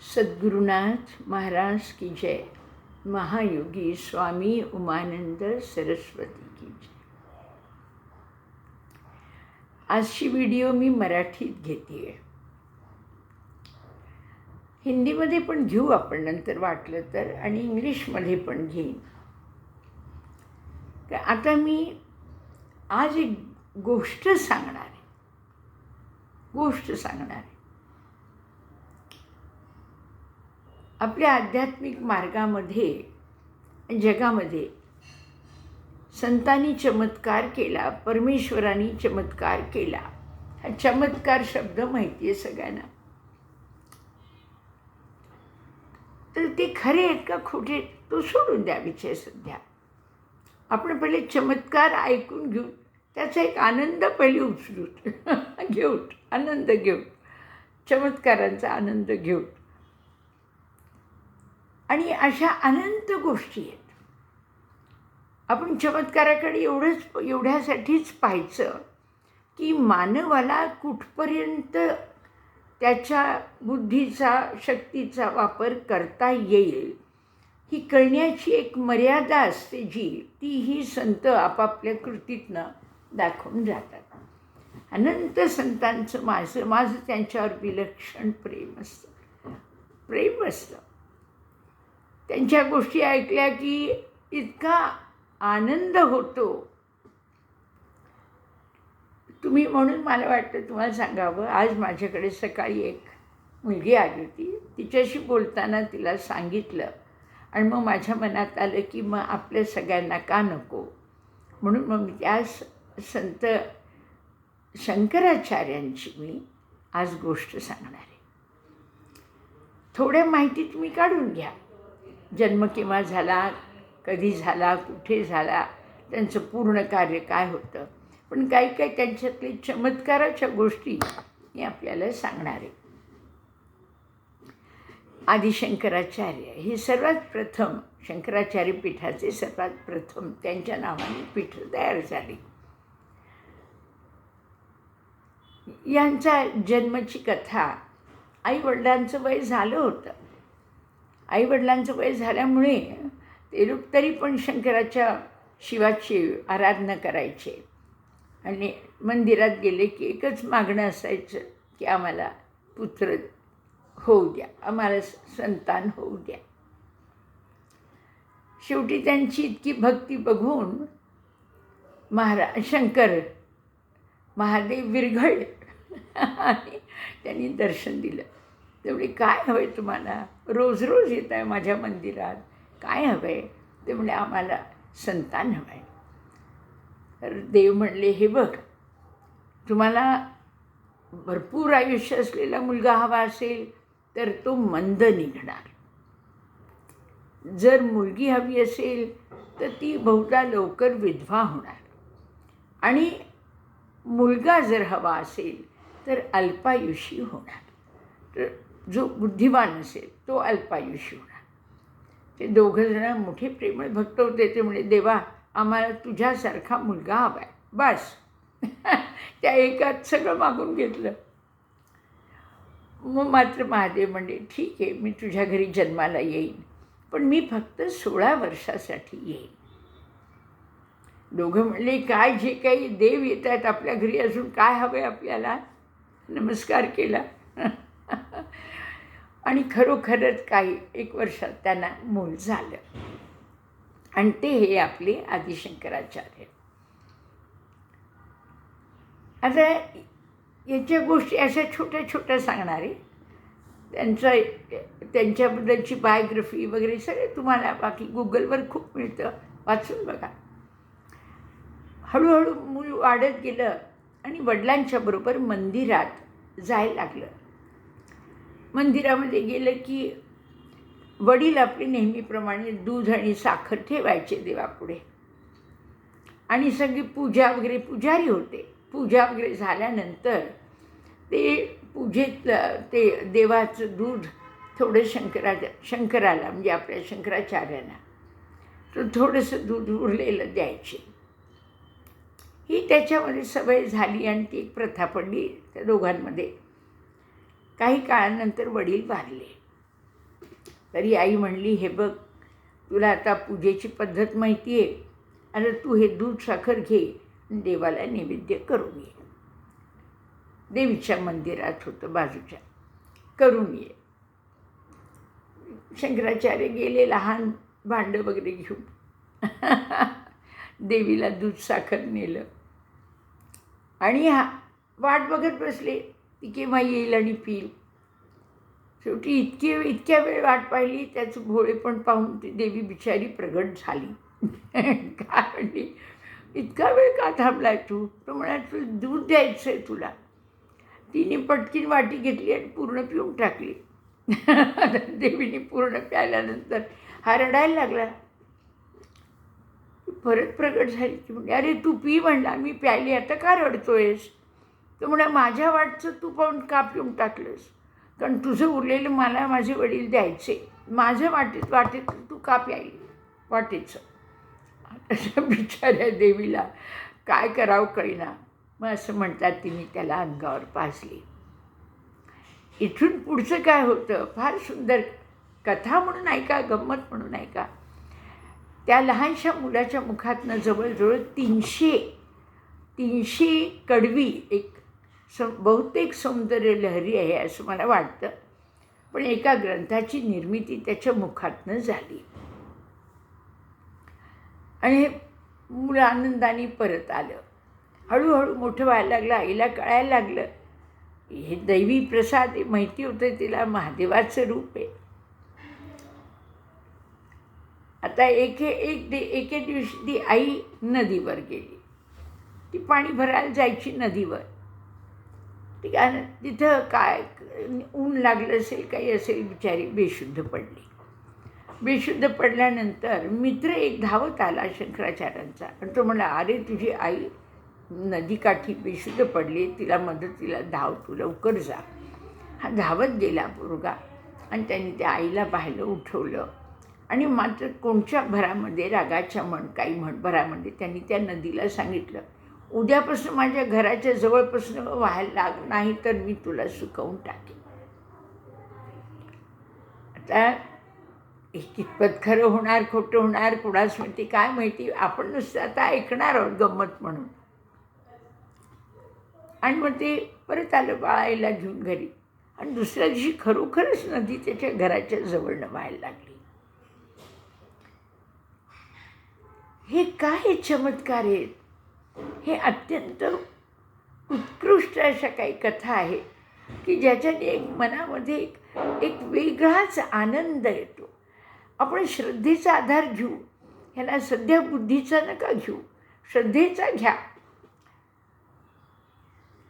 सद्गुरुनाथ महाराज की जय। महायोगी स्वामी उमानंद सरस्वती की जय। आजची व्हिडिओ मी मराठीत घेते आहे हिंदीमध्ये पण घेऊ आपण नंतर वाटलं तर आणि इंग्लिशमध्ये पण घेईन. तर आता मी आज एक गोष्ट सांगणार आहे. गोष्ट सांगणार आहे. आपल्या आध्यात्मिक मार्गामध्ये जगामध्ये संतांनी चमत्कार केला परमेश्वरांनी चमत्कार केला. हा चमत्कार शब्द माहिती आहे सगळ्यांना. तर ते खरे आहेत का खोटे तो सोडून द्या विषय सध्या. आपण पहिले चमत्कार ऐकून घेऊ त्याचा एक आनंद पहिले उचलूत घेऊत आनंद घेऊ चमत्कारांचा आनंद घेऊ आणि अशा अनंत गोष्टी आहेत. आपण चमत्काराकडे एवढंच एवढ्यासाठीच पाहायचं की मानवाला कुठपर्यंत त्याच्या बुद्धीचा शक्तीचा वापर करता येईल ही कळण्याची एक मर्यादा असते जी ती ही संत आपापल्या कृतीतनं दाखवून जातात. अनंत संतांचं माझं माझं त्यांच्यावर विलक्षण प्रेम असतं. प्रेम असतं. त्यांच्या गोष्टी ऐकल्या की इतका आनंद होतो. तुम्ही म्हणून मला वाटतं तुम्हाला सांगावं आज माझ्याकडे सकाळी एक मुलगी आली होती. तिच्याशी बोलताना तिला सांगितलं आणि मग माझ्या मनात आलं की मग आपल्या सगळ्यांना का नको? म्हणून मग मी त्या संत शंकराचार्यांची मी आज गोष्ट सांगणार आहे. थोड्या माहिती तुम्ही काढून घ्या. जन्म केव्हा झाला कधी झाला कुठे झाला त्यांचं पूर्ण कार्य काय होतं. पण काही काही त्यांच्यातले चमत्काराच्या गोष्टी मी आपल्याला सांगणार आहे. आदिशंकराचार्य हे सर्वात प्रथम शंकराचार्य पीठाचे सर्वात प्रथम त्यांच्या नावाने पीठ तयार झाली. यांचा जन्माची कथा आईवडिलांचं वय झालं होतं. आईवडिलांचं वय झाल्यामुळे ते लोक तरी पण शंकराच्या शिवाची आराधना करायचे. आणि मंदिरात गेले की एकच मागणं असायचं की आम्हाला पुत्र होऊ द्या आम्हाला संतान होऊ द्या. शेवटी त्यांची इतकी भक्ती बघून महारा शंकर महादेव विरघळ आणि त्यांनी दर्शन दिलं. तेवढे काय हवं आहे तुम्हाला? रोज रोज येत आहे माझ्या मंदिरात. काय हवं? आहे ते म्हणजे आम्हाला संतान हवं आहे तर देव म्हणले हे बघ तुम्हाला भरपूर आयुष्य असलेला मुलगा हवा असेल तर तो मंद निघणार. जर मुलगी हवी असेल तर ती बहुधा लवकर विधवा होणार. आणि मुलगा जर हवा असेल तर अल्पायुषी होणार. तर जो बुद्धिवान असेल तो अल्पायुषी होणार. ते दोघंजणं मोठे प्रेमळ भक्त होते ते म्हणजे देवा आम्हाला तुझ्यासारखा मुलगा हवा आहे बस. त्या एकात सगळं मागून घेतलं. मग मात्र महादेव म्हणजे ठीक आहे मी तुझ्या घरी जन्माला येईन पण मी फक्त सोळा वर्षासाठी येईन. दोघं म्हणले काय जे काही देव येत आहेत आपल्या घरी अजून काय हवं आहे आपल्याला? नमस्कार केला. आणि खरोखरच काही एक वर्षात त्यांना मूल झालं. आणि ते हे आपले आदिशंकराचार्य आता याच्या गोष्टी अशा छोट्या छोट्या सांगणारे. त्यांचा त्यांच्याबद्दलची बायोग्राफी वगैरे सगळे तुम्हाला बाकी गुगलवर खूप मिळतं. वाचून बघा. हळूहळू मूल वाढत गेलं आणि वडिलांच्या बरोबर मंदिरात जायला लागलं. मंदिरामध्ये गेलं की वडील आपले नेहमीप्रमाणे दूध आणि साखर ठेवायचे देवापुढे. आणि सगळी पूजा वगैरे पुजारी होते. पूजा वगैरे झाल्यानंतर ते पूजेतलं ते देवाचं दूध थोडं शंकरा शंकराला म्हणजे आपल्या शंकराचार्यांना तर थोडंसं दूध उरलेलं द्यायचे. ही त्याच्यामध्ये सवय झाली आणि ती एक प्रथा पडली त्या दोघांमध्ये. काही काळानंतर वडील वारले. तरी आई म्हणली हे बघ तुला आता पूजेची पद्धत माहिती आहे आता तू हे दूध साखर घे आणि देवाला नैवेद्य करून ये. देवीच्या मंदिरात होतं बाजूच्या. करून ये. शंकराचार्य गेले लहान भांडं वगैरे घेऊन. देवीला दूध साखर नेलं. आणि हा वाट बघत बसले. ती केव्हा येईल आणि पिईल. शेवटी इतकी इतक्या वेळ वाट पाहिली त्याचं भोळेपण पाहून ती देवी बिचारी प्रगट झाली. काय म्हणली इतका वेळ का थांबलाय तू? तो म्हणाल तू दूध द्यायचं आहे तुला. तिने पटकीन वाटी घेतली आणि पूर्ण पिऊन टाकली. देवीने पूर्ण प्यायल्यानंतर हा रडायला लागला. परत प्रगट झाली. की म्हणजे अरे तू पी म्हणला मी प्यायली. आता का रडतोयस? तर म्हणा माझ्या वाटचं तू पाहून का पिऊन टाकलंस? कारण तुझं उरलेलं मला माझे वडील द्यायचे. माझ्या वाटेत वाटेत तू का प्यायली वाटेचं. अशा बिचाऱ्या देवीला काय करावं कळीना. मग असं म्हणतात तिने त्याला अंगावर पाजली. इथून पुढचं काय होतं? फार सुंदर कथा म्हणून ऐका गंमत म्हणून ऐका त्या लहानशा मुलाच्या मुखातनं जवळजवळ तीनशे तीनशे कडवी एक सौ बहुतेक सौंदर्य लहरी आहे असं मला वाटतं. पण एका ग्रंथाची निर्मिती त्याच्या मुखातनं झाली. आणि हे मुलं आनंदाने परत आलं. हळूहळू मोठं व्हायला लागलं आईला कळायला लागलं. हे दैवी प्रसाद हे माहिती होतं तिला महादेवाचं रूप आहे. आता एके एक दि एके दिवशी ती आई नदीवर गेली. ती पाणी भरायला जायची नदीवर. ती काय तिथं काय ऊन लागलं असेल काही असेल बिचारी बेशुद्ध पडली. बेशुद्ध पडल्यानंतर मित्र एक धावत आला शंकराचार्यांचा. आणि तो म्हणला अरे तुझी आई नदीकाठी बेशुद्ध पडली तिला मदतीला धाव तू लवकर जा. हा धावत गेला पोरगा. आणि त्यांनी त्या आईला पाहिलं उठवलं. आणि मात्र कोणच्या भरामध्ये रागाच्या म्हण काही म्हण भरामध्ये त्यांनी त्या नदीला सांगितलं. उद्यापासून माझ्या घराच्या जवळपासून व्हायला लाग नाही तर मी तुला सुकवून टाकेन. आता हे कितपत खरं होणार खोटं होणार कुणास माहिती काय माहिती आपण नुसतं आता ऐकणार आहोत गंमत म्हणून. आणि मग ते परत आलं बाळाईला घेऊन घरी. आणि दुसऱ्या दिवशी खरोखरच नदी त्याच्या घराच्या जवळनं व्हायला लागली. हे काय चमत्कार आहेत? हे अत्यंत उत्कृष्ट अशा काही कथा आहेत की ज्याच्याने एक मनामध्ये एक एक वेगळाच आनंद येतो. आपण श्रद्धेचा आधार घेऊ ह्याला सध्या बुद्धीचा नका घेऊ श्रद्धेचा घ्या.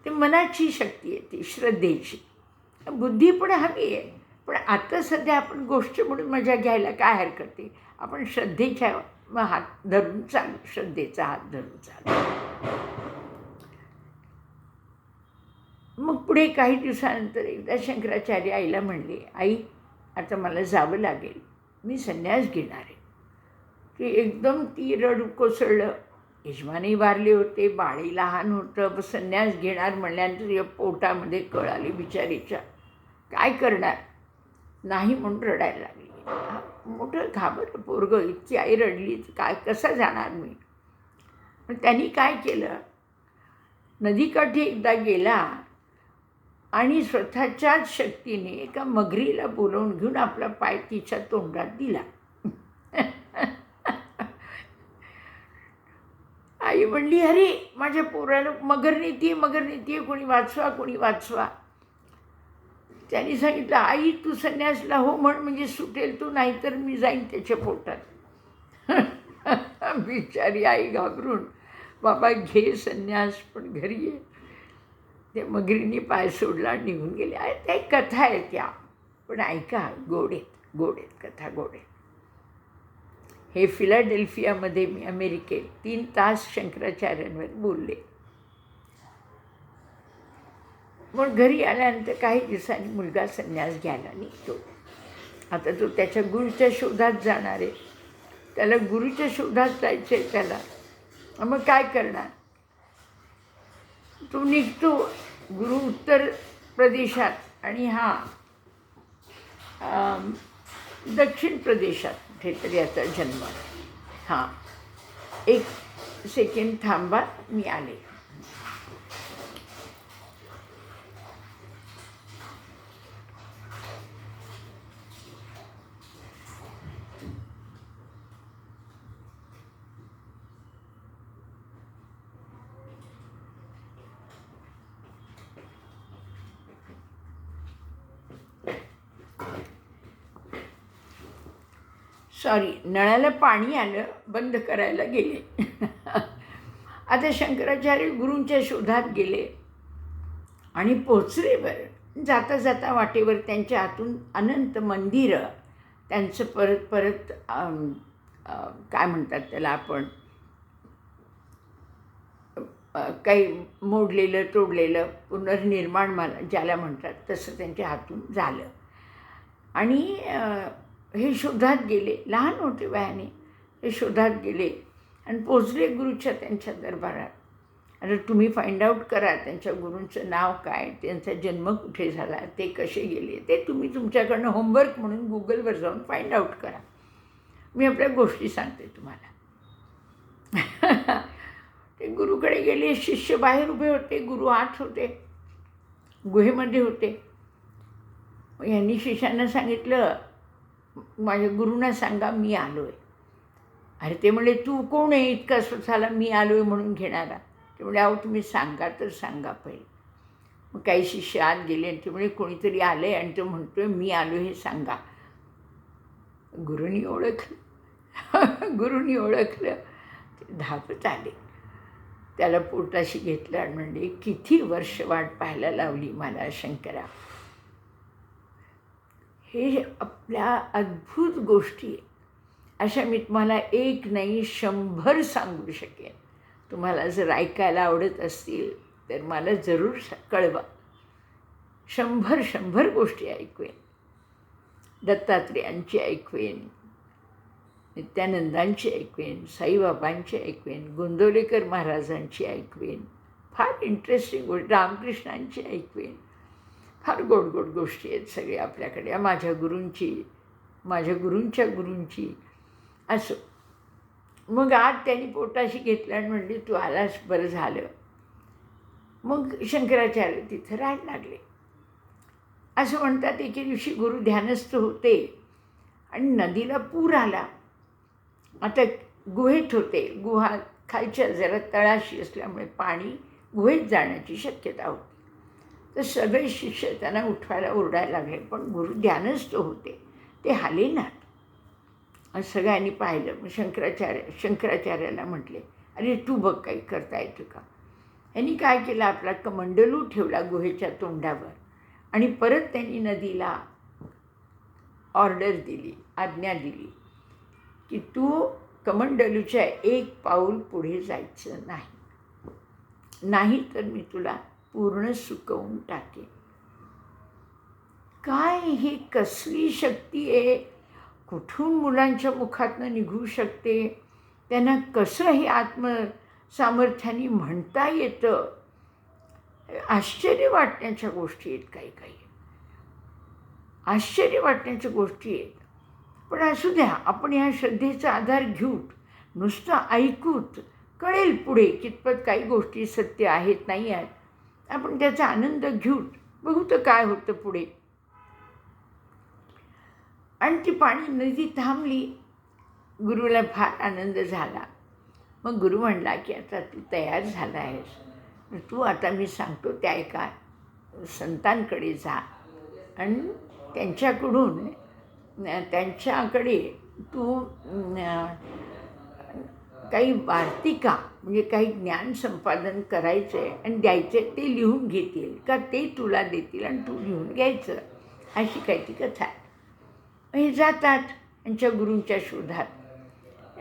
ते मनाची शक्ती येते श्रद्धेची. बुद्धी पण हवी आहे पण आता सध्या आपण गोष्ट म्हणून मजा घ्यायला काय हरकत आहे? आपण श्रद्धेच्या मग हात धरून चालू श्रद्धेचा हात धरून चालू मग पुढे काही दिवसानंतर एकदा शंकराचार्य आईला म्हणले आई आता मला जावं लागेल. मी संन्यास घेणार आहे. की एकदम ती रड कोसळलं यजमानही वारले होते बाळी लहान होतं. संन्यास घेणार म्हणल्यानंतर या पोटामध्ये कळ आली बिचारीच्या काय करणार? नाही म्हणून रडायला लागली. मोठं घाबरलं पोरगं इतकी आई रडली काय कसं जाणार मी? पण त्यांनी काय केलं? नदीकाठी एकदा गेला आणि स्वतःच्याच शक्तीने एका मगरीला बोलवून घेऊन आपला पाय तिच्या तोंडात दिला. आई म्हणली अरे माझ्या पोराला मगर नेती मगर नेती कोणी वाचवा कोणी वाचवा. त्यांनी सांगितलं आई तू संन्यासला हो म्हण म्हणजे सुटेल तू नाहीतर मी जाईन त्याच्या पोटात. बिचारी आई घाबरून बाबा घे संन्यास पण घरी ये. ते मगरींनी पाय सोडला आणि निघून गेले. अरे त्या कथा आहेत त्या. पण ऐका गोडेत गोडेत कथा गोडेत हे फिलाडेल्फियामध्ये मी अमेरिकेत तीन तास शंकराचार्यांवर बोलले. मग घरी आल्यानंतर काही दिवसांनी मुलगा संन्यास घ्यायला निघतो. आता तो त्याच्या गुरुच्या शोधात जाणार आहे. त्याला गुरुच्या शोधात जायचं आहे त्याला. मग काय करणार? तो निघतो गुरु उत्तर प्रदेशात आणि हा दक्षिण प्रदेशात कुठेतरी याचा जन्म हां. एक सेकंड थांबा मी आले. सॉरी नळाला पाणी आलं बंद करायला गेले. आता शंकराचार्य गुरूंच्या शोधात गेले आणि पोचले बरं. जाता जाता वाटेवर त्यांच्या हातून अनंत मंदिरं त्यांचं परत परत काय म्हणतात त्याला आपण काही मोडलेलं तोडलेलं पुनर्निर्माण मला ज्याला म्हणतात तसं त्यांच्या हातून झालं. आणि हे शोधात गेले. लहान होते वयाने हे शोधात गेले आणि पोचले गुरुच्या त्यांच्या दरबारात. आता तुम्ही फाइंड आऊट करा त्यांच्या गुरूंचं नाव काय त्यांचा जन्म कुठे झाला ते कसे गेले ते तुम्ही तुमच्याकडनं होमवर्क म्हणून गुगलवर जाऊन फाइंड आऊट करा. मी आपल्या गोष्टी सांगते तुम्हाला. ते गुरुकडे गेले शिष्य बाहेर उभे होते गुरु आत होते गुहेमध्ये होते. मग यांनी शिष्यांना सांगितलं माझ्या गुरुंना सांगा मी आलो आहे अरे ते म्हणले तू कोण आहे? इतका स्वतःला मी आलो आहे म्हणून घेणारा. ते म्हणजे अहो तुम्ही सांगा तर सांगा पहिले. मग काही शिष्य आत गेले आणि ते म्हणजे कोणीतरी आलं आहे आणि तो म्हणतो आहे मी आलो हे सांगा. गुरुनी ओळखलं. गुरुनी ओळखलं. ते धावत आले. त्याला पोटाशी घेतलं आणि म्हणले किती वर्ष वाट पाहायला लावली मला शंकरा. हे आपल्या अद्भुत गोष्टी आहे अशा मी तुम्हाला एक नाही शंभर सांगू शकेन. तुम्हाला जर ऐकायला आवडत असतील तर मला जरूर स- कळवा. शंभर शंभर गोष्टी ऐकवेन. दत्तात्रेयांची ऐकवेन नित्यानंदांची ऐकवेन साईबाबांची ऐकवेन गोंदवलेकर महाराजांची ऐकवेन फार इंटरेस्टिंग गोष्ट रामकृष्णांची ऐकवेन. फार गोड गोड गोष्टी आहेत सगळ्या आपल्याकडे. माझ्या गुरूंची माझ्या गुरूंच्या गुरूंची. असो. मग आज त्यांनी पोटाशी घेतलं आणि म्हणले तू आलास बरं झालं. मग शंकराचार्य तिथं राहायला लागले. असं म्हणतात एके दिवशी गुरु ध्यानस्थ होते आणि नदीला पूर आला. आता गुहेत होते. गुहा खालच्या जरा तळाशी असल्यामुळे पाणी गुहेत जाण्याची शक्यता होती. तर सगळे शिष्य त्यांना उठवायला ओरडायला लागले पण गुरु ध्यानस्थ होते. ते हालेनात सगळ्यांनी पाहिलं. मग शंकराचार्य शंकराचार्याला म्हटले अरे तू बघ काही करता येतं का? यांनी काय केलं? आपला कमंडलू ठेवला गुहेच्या तोंडावर आणि परत त्यांनी नदीला ऑर्डर दिली आज्ञा दिली की तू कमंडलूच्या एक पाऊल पुढे जायचं नाही. नाही तर मी तुला पूर्ण सुकवून टाकेन. काय ही कसली शक्ती आहे? कुठून मुलांच्या मुखातनं निघू शकते? त्यांना कसं हे आत्मसामर्थ्याने म्हणता येतं? आश्चर्य वाटण्याच्या गोष्टी आहेत काही काही. आश्चर्य वाटण्याच्या गोष्टी आहेत. पण असू द्या आपण ह्या श्रद्धेचा आधार घेऊत नुसतं ऐकूत कळेल पुढे कितपत काही गोष्टी सत्य आहेत नाही आहेत. आपण त्याचा आनंद घेऊ बघू तर काय होतं पुढे. आणि ती पाणी नदी थांबली. गुरुला फार आनंद झाला. मग गुरु म्हणला की आता तू तयार झाला आहेस. तू आता मी सांगतो त्या एका संतांकडे जा. आणि त्यांच्याकडून त्यांच्याकडे तू काही वार्तिका म्हणजे काही ज्ञान संपादन करायचं आहे आणि द्यायचं ते लिहून घेतील का ते तुला देतील आणि तू लिहून घ्यायचं अशी काही ती कथा आहे. हे जातात त्यांच्या गुरूंच्या शोधात.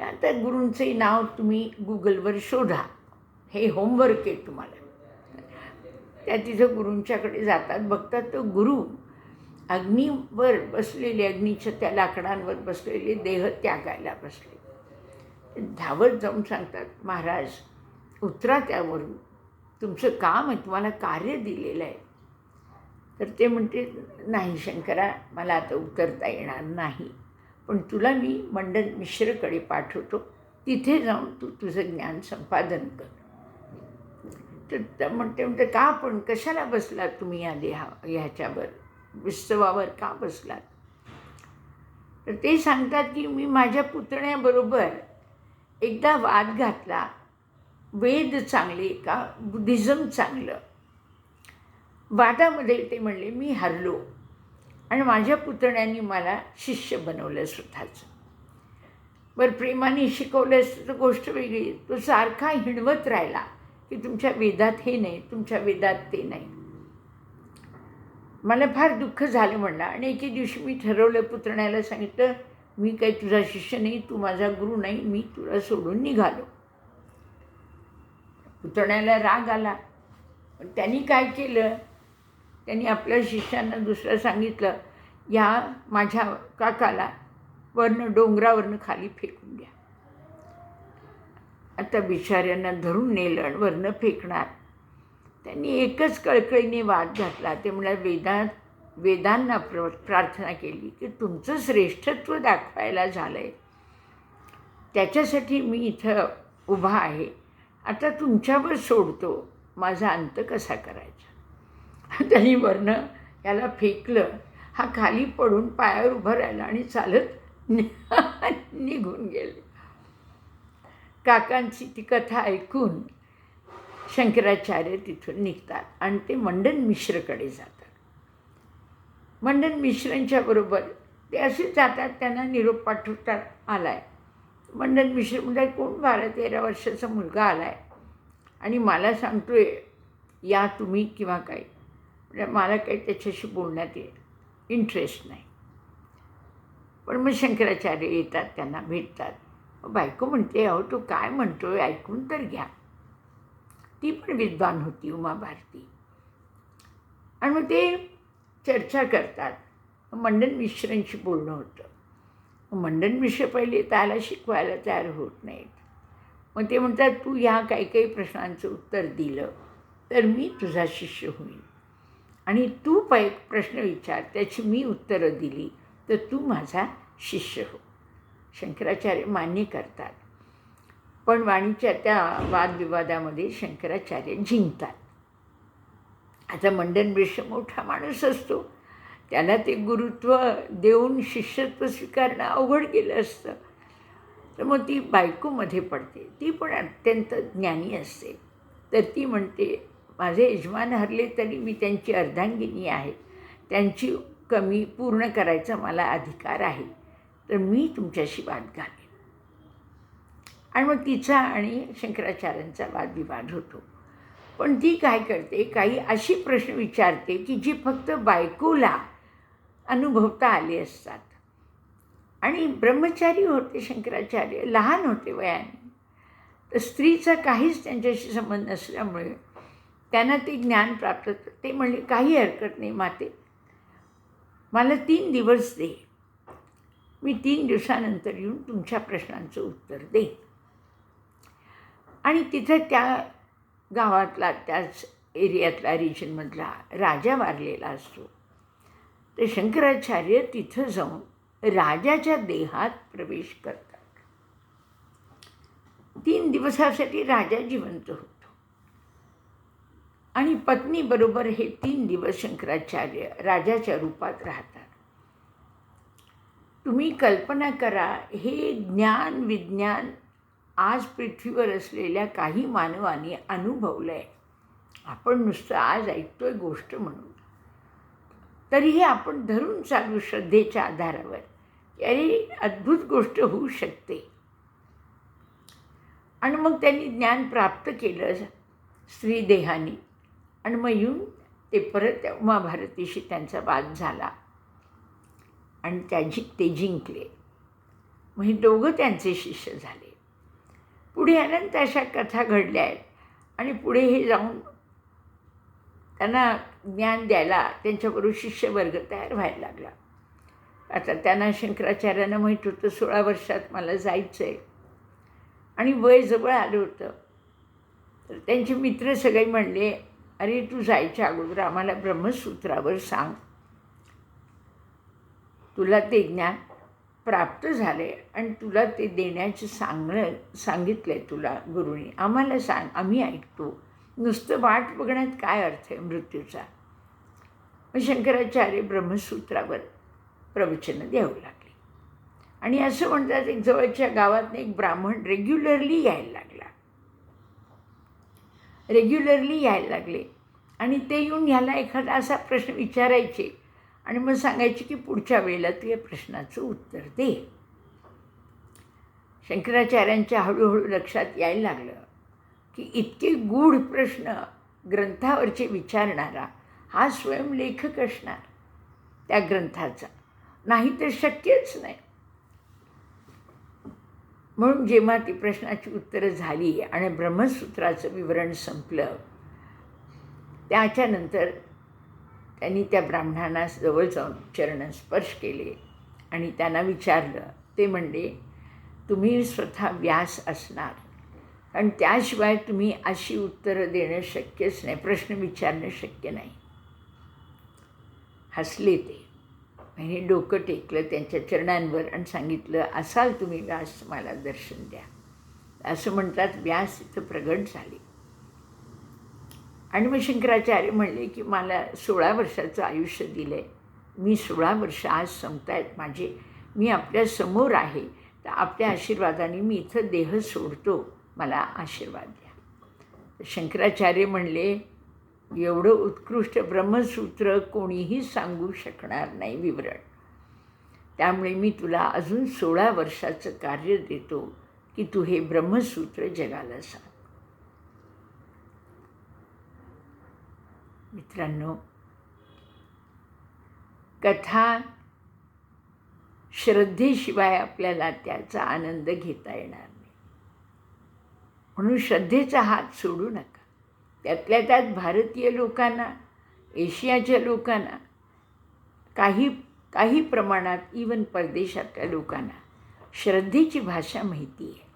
आता गुरूंचे नाव तुम्ही गुगलवर शोधा. हे होमवर्क आहे तुम्हाला. त्या तिथं गुरूंच्याकडे जातात बघतात तो गुरु अग्नीवर बसलेले अग्नीच्या त्या लाकडांवर बसलेले देह त्यागायला बसले धावत जाऊन सांगतात महाराज उतरा त्यावरून. तुमचं काम आहे तुम्हाला कार्य दिलेलं आहे. तर ते म्हणते नाही शंकरा मला आता उतरता येणार नाही. पण तुला मी मंडन मिश्रकडे पाठवतो. तिथे जाऊन तू तुझं ज्ञान संपादन कर. तर म्हणते म्हणते का पण कशाला बसलात तुम्ही या देहा ह्याच्यावर विस्तवावर का बसलात? तर ते सांगतात की मी माझ्या पुतण्याबरोबर एकदा वाद घातला. वेद चांगले का? बुद्धिझम चांगलं. वादामध्ये ते म्हणले मी हरलो आणि माझ्या पुतण्याने मला शिष्य बनवलं स्वतःचं. बरं प्रेमाने शिकवलं असतं तर गोष्ट वेगळी. तो सारखा हिणवत राहिला की तुमच्या वेदात हे नाही तुमच्या वेदात ते नाही. मला फार दुःख झालं म्हणलं आणि एके दिवशी मी ठरवलं पुतण्याला सांगितलं मी काही तुझा शिष्य नाही तू माझा गुरु नाही मी तुला सोडून निघालो. पुतण्याला राग आला. पण त्यांनी काय केलं? त्यांनी आपल्या शिष्यांना दुसरं सांगितलं या माझ्या काकाला वरनं डोंगरावरनं खाली फेकून द्या. आता बिचाऱ्यांना धरून नेलं आणि वरनं फेकणार. त्यांनी एकच कळकळीने वाद घातला. ते म्हणा वेदात वेदांना प्र प्रार्थना केली की तुमचं श्रेष्ठत्व दाखवायला झालं आहे त्याच्यासाठी मी इथं उभा आहे. आता तुमच्यावर सोडतो. माझा अंत कसा करायचा? त्यांनी वरनं याला फेकलं. हा खाली पडून पायावर उभं राहिला आणि चालत निघून गेले. काकांची ती कथा ऐकून शंकराचार्य तिथून निघतात आणि ते मंडन मिश्रकडे जातात. मंडन मिश्रांच्या बरोबर ते असे जातात त्यांना निरोप पाठवतात आहे मंडन मिश्र म्हणजे कोण? बारा तेरा वर्षाचा मुलगा आला आहे आणि मला सांगतोय या तुम्ही किंवा काही म्हणजे मला काही त्याच्याशी बोलण्यात येत इंटरेस्ट नाही. पण मग शंकराचार्य येतात त्यांना भेटतात. बायको म्हणते अहो तो काय म्हणतो ऐकून तर घ्या. ती पण विद्वान होती उमा भारती आणि मग ते चर्चा करतात. मंडन मिश्रांशी बोलणं होतं. मंडन मिश्र पहिले त्याला शिकवायला तयार होत नाहीत. मग ते म्हणतात तू ह्या काही काही प्रश्नांचं उत्तर दिलं तर मी तुझा शिष्य होईल आणि तू पै प्रश्न विचार त्याची मी उत्तरं दिली तर तू माझा शिष्य हो. शंकराचार्य मान्य करतात. पण वाणीच्या त्या वादविवादामध्ये शंकराचार्य जिंकतात. आता मंडन मिश्र मोठा माणूस असतो. त्याला ते गुरुत्व देऊन शिष्यत्व स्वीकारणं अवघड गेलं असतं. तर मग ती बायकोमध्ये पडते. ती पण अत्यंत ज्ञानी असते. तर ती म्हणते माझे यजमान हरले तरी मी त्यांची अर्धांगिनी आहे. त्यांची कमी पूर्ण करायचा मला अधिकार आहे. तर मी तुमच्याशी वाद घालेन. आणि मग तिचा आणि शंकराचार्यांचा वादविवाद होतो. पण ती काय करते? काही अशी प्रश्न विचारते की जी फक्त बायकोला अनुभवता आले असतात. आणि ब्रह्मचारी होते शंकराचार्य लहान होते वयाने. तर स्त्रीचा काहीच त्यांच्याशी संबंध नसल्यामुळे त्यांना ते ज्ञान प्राप्त ते म्हणले काही हरकत नाही माते. मला तीन दिवस दे. मी तीन दिवसानंतर येऊन तुमच्या प्रश्नांचं उत्तर दे आणि तिथं त्या गावातला त्याच एरियातला रिजनमधला राजा वारलेला असतो. तर शंकराचार्य तिथं जाऊन राजाच्या देहात प्रवेश करतात. तीन दिवसासाठी राजा जिवंत होतो. आणि पत्नीबरोबर हे तीन दिवस शंकराचार्य राजाच्या रूपात राहतात. तुम्ही कल्पना करा हे ज्ञान विज्ञान आज पृथ्वीवर असलेल्या काही मानवाने अनुभवलं आहे आपण नुसतं आज ऐकतोय गोष्ट म्हणून. तरीही आपण धरून चालू श्रद्धेच्या आधारावर. याने अद्भुत गोष्ट होऊ शकते. आणि मग त्यांनी ज्ञान प्राप्त केलं स्त्रीदेहाने. आणि मग येऊन ते परत उमा भारतीशी त्यांचा वाद झाला. आणि त्याची ते जिंकले. मग हे दोघं त्यांचे शिष्य झाले. पुढे अनंत अशा कथा घडल्या आहेत. आणि पुढेही जाऊन त्यांना ज्ञान द्यायला त्यांच्याबरोबर शिष्यवर्ग तयार व्हायला लागला. आता त्यांना शंकराचार्यांना माहीत होतं सोळा वर्षात मला जायचं आहे आणि वय जवळ आलं होतं. तर त्यांचे मित्र सगळे म्हणले अरे तू जायच्या अगोदर आम्हाला ब्रह्मसूत्रावर सांग. तुला ते ज्ञान प्राप्त झाले आणि तुला ते देण्याचे सांगणं सांगितलं आहे तुला गुरुनी. आम्हाला सांग आम्ही ऐकतो. नुसतं वाट बघण्यात काय अर्थ आहे मृत्यूचा? मग शंकराचार्य ब्रह्मसूत्रावर प्रवचनं द्यावं लागले. आणि असं म्हणतात एक जवळच्या गावात एक ब्राह्मण रेग्युलरली यायला लागला. रेग्युलरली यायला लागले. आणि ते येऊन ह्याला एखादा असा प्रश्न विचारायचे. आणि मग सांगायची की पुढच्या वेळेला तू या प्रश्नाचं उत्तर दे. शंकराचार्यांच्या हळूहळू लक्षात यायला लागलं की इतके गूढ प्रश्न ग्रंथावरचे विचारणारा हा स्वयं लेखक असणार त्या ग्रंथाचा. नाही तर शक्यच नाही. म्हणून जेव्हा ती प्रश्नाची उत्तरं झाली आणि ब्रह्मसूत्राचं विवरण संपलं त्याच्यानंतर त्यांनी त्या ब्राह्मणांना जवळ जाऊन चरण स्पर्श केले आणि त्यांना विचारलं ते म्हणले तुम्ही स्वतः व्यास असणार. कारण त्याशिवाय तुम्ही अशी उत्तरं देणं शक्यच नाही प्रश्न विचारणं शक्य नाही. हसले ते. म्हणजे डोकं टेकलं त्यांच्या चरणांवर आणि सांगितलं असाल तुम्ही व्यास मला दर्शन द्या. असं म्हणतात व्यास इथं प्रगट झाले. आणि मग शंकराचार्य म्हणले की मला सोळा वर्षाचं आयुष्य दिलं आहे मी सोळा वर्ष आज संपतायत माझे. मी आपल्यासमोर आहे. तर आपल्या आशीर्वादाने मी इथं देह सोडतो. मला आशीर्वाद द्या. शंकराचार्य म्हणले एवढं उत्कृष्ट ब्रह्मसूत्र कोणीही सांगू शकणार नाही विवरण. त्यामुळे मी तुला अजून सोळा वर्षाचं कार्य देतो की तू हे ब्रह्मसूत्र जगाला सांग. मित्रांनो कथा श्रद्धेशिवाय आपल्याला त्याचा आनंद घेता येणार नाही. म्हणून श्रद्धेचा हात सोडू नका. त्यातल्या त्यात भारतीय लोकांना एशियाच्या लोकांना काही काही प्रमाणात इवन परदेशातल्या लोकांना श्रद्धेची भाषा माहिती आहे.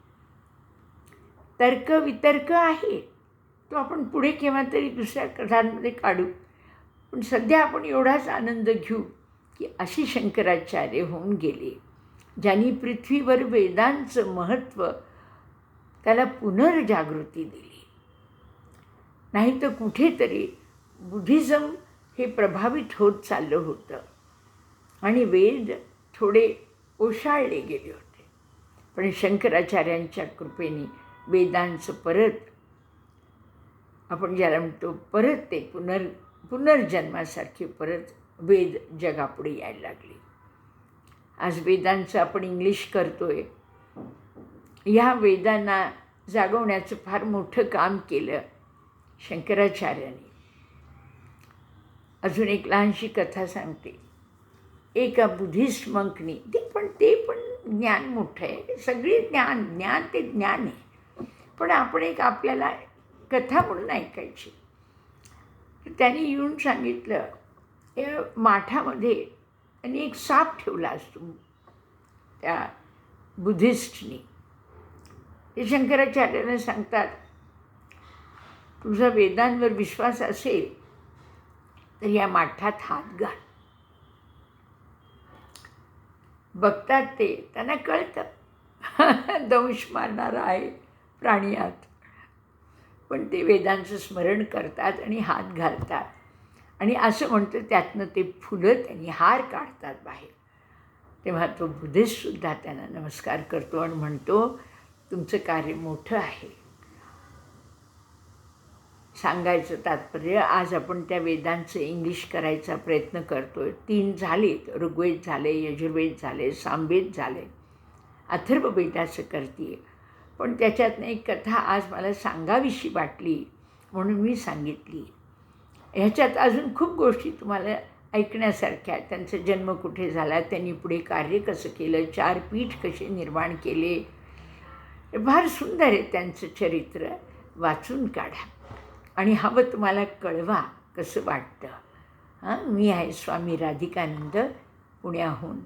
तर्क वितर्क आहे. तो आपण पुढे केव्हा तरी दुसऱ्या कथांमध्ये काढू. पण सध्या आपण एवढाच आनंद घेऊ की अशी शंकराचार्य होऊन गेले ज्यांनी पृथ्वीवर वेदांचं महत्त्व त्याला पुनर्जागृती दिली. नाही तर कुठेतरी बुद्धिझम हे प्रभावित होत चाललं होतं आणि वेद थोडे ओशाळले गेले होते. पण शंकराचार्यांच्या कृपेने वेदांचं परत आपण ज्याला म्हणतो परत ते पुनर् पुनर्जन्मासारखे परत वेद जगापुढे यायला लागले. आज वेदांचं आपण इंग्लिश करतो आहे ह्या वेदांना जागवण्याचं फार मोठं काम केलं शंकराचार्याने. अजून एक लहानशी कथा सांगते. एका बुद्धिस्ट मंकनी ते पण ते पण ज्ञान मोठं आहे. सगळे ज्ञान ज्ञान ते ज्ञान आहे. पण आपण एक आपल्याला कथा म्हणून ऐकायची. तर त्यांनी येऊन सांगितलं या माठामध्ये त्यांनी एक साप ठेवला असतो त्या बुद्धिस्टनी. ते शंकराचार्यांना सांगतात तुझा वेदांवर विश्वास असेल तर या माठात हात घाल. बघतात ते त्यांना कळतं दंश मारणारा आहे प्राणी आत. पण ते वेदांचं स्मरण करतात आणि हात घालतात. आणि असं म्हणतं त्यातनं ते फुलं त्यांनी हार काढतात बाहेर. तेव्हा तो बुद्धिस्टसुद्धा त्यांना नमस्कार करतो आणि म्हणतो तुमचं कार्य मोठं आहे. सांगायचं तात्पर्य आज आपण त्या वेदांचं इंग्लिश करायचा प्रयत्न करतो आहे तीन झालेत ऋग्वेद झाले यजुर्वेद झाले सामवेद झाले. अथर्ववेदाचं करते पण त्याच्यातनं एक कथा आज मला सांगावीशी वाटली म्हणून मी सांगितली. ह्याच्यात अजून खूप गोष्टी तुम्हाला ऐकण्यासारख्या त्यांचा जन्म कुठे झाला त्यांनी पुढे कार्य कसं केलं चार पीठ कसे निर्माण केले फार सुंदर आहे त्यांचं चरित्र. वाचून काढा. आणि हवं तुम्हाला कळवा कसं वाटतं. हां मी आहे स्वामी राधिकानंद पुण्याहून.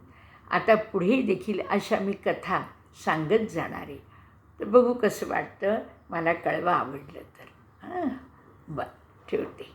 आता पुढे देखील अशा मी कथा सांगत जाणार आहे. तर बघू कसं वाटतं. मला कळवा आवडलं तर. हां? बरं ठेवते.